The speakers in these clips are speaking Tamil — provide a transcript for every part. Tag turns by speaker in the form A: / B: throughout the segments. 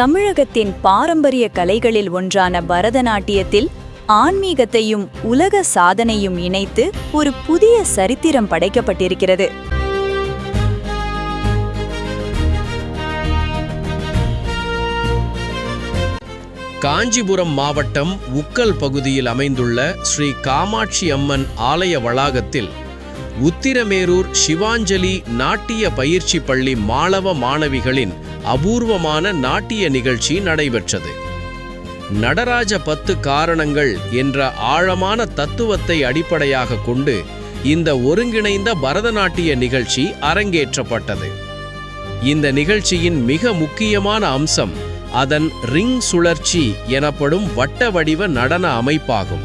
A: தமிழகத்தின் பாரம்பரிய கலைகளில் ஒன்றான பரதநாட்டியத்தில் ஆன்மீகத்தையும் உலக சாதனையும் இணைத்து ஒரு புதிய சரித்திரம் படைக்கப்பட்டிருக்கிறது.
B: காஞ்சிபுரம் மாவட்டம் உக்கல் பகுதியில் அமைந்துள்ள ஸ்ரீ காமாட்சி அம்மன் ஆலய வளாகத்தில் உத்திரமேரூர் சிவாஞ்சலி நாட்டிய பயிற்சி பள்ளி மாணவ மாணவிகளின் அபூர்வமான நாட்டிய நிகழ்ச்சி நடைபெற்றது. நடராஜ பத்து காரணங்கள் என்ற ஆழமான தத்துவத்தை அடிப்படையாக கொண்டு இந்த ஒருங்கிணைந்த பரதநாட்டிய நிகழ்ச்சி அரங்கேற்றப்பட்டது. இந்த நிகழ்ச்சியின் மிக முக்கியமான அம்சம் அதன் ரிங் சுழற்சி எனப்படும் வட்ட வடிவ நடன அமைப்பாகும்.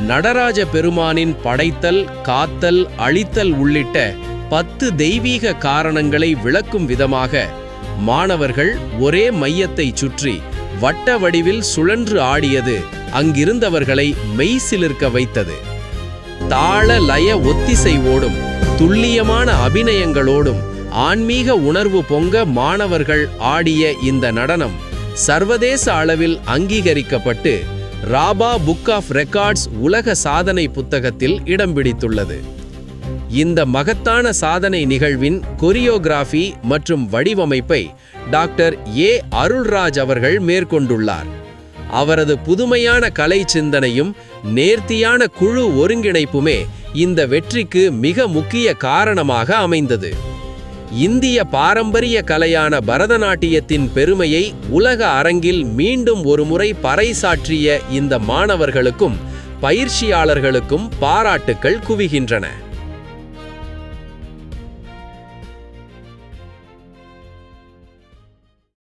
B: நடராஜ பெருமானின் படைத்தல் காத்தல் அழித்தல் உள்ளிட்ட பத்து தெய்வீக காரணங்களை விளக்கும் விதமாக மாணவர்கள் ஒரே மையத்தை சுற்றி வட்ட வடிவில் சுழன்று ஆடியது அங்கிருந்தவர்களை மெய்சிலிருக்க வைத்தது. தாள லய ஒத்திசைவோடும் துல்லியமான அபிநயங்களோடும் ஆன்மீக உணர்வு பொங்க மாணவர்கள் ஆடிய இந்த நடனம் சர்வதேச அளவில் அங்கீகரிக்கப்பட்டு ராபா புக் ஆஃப் ரெக்கார்ட்ஸ் உலக சாதனை புத்தகத்தில் இடம் பிடித்துள்ளது. இந்த மகத்தான சாதனை நிகழ்வின் கொரியோகிராஃபி மற்றும் வடிவமைப்பை டாக்டர் ஏ. அருள்ராஜ் அவர்கள் மேற்கொண்டுள்ளார். அவரது புதுமையான கலை சிந்தனையும் நேர்த்தியான குழு ஒருங்கிணைப்புமே இந்த வெற்றிக்கு மிக முக்கிய காரணமாக அமைந்தது. இந்திய பாரம்பரிய கலையான பரதநாட்டியத்தின் பெருமையை உலக அரங்கில் மீண்டும் ஒருமுறை பறைசாற்றிய இந்த மாணவர்களுக்கும் பயிற்சியாளர்களுக்கும் பாராட்டுக்கள் குவிகின்றன.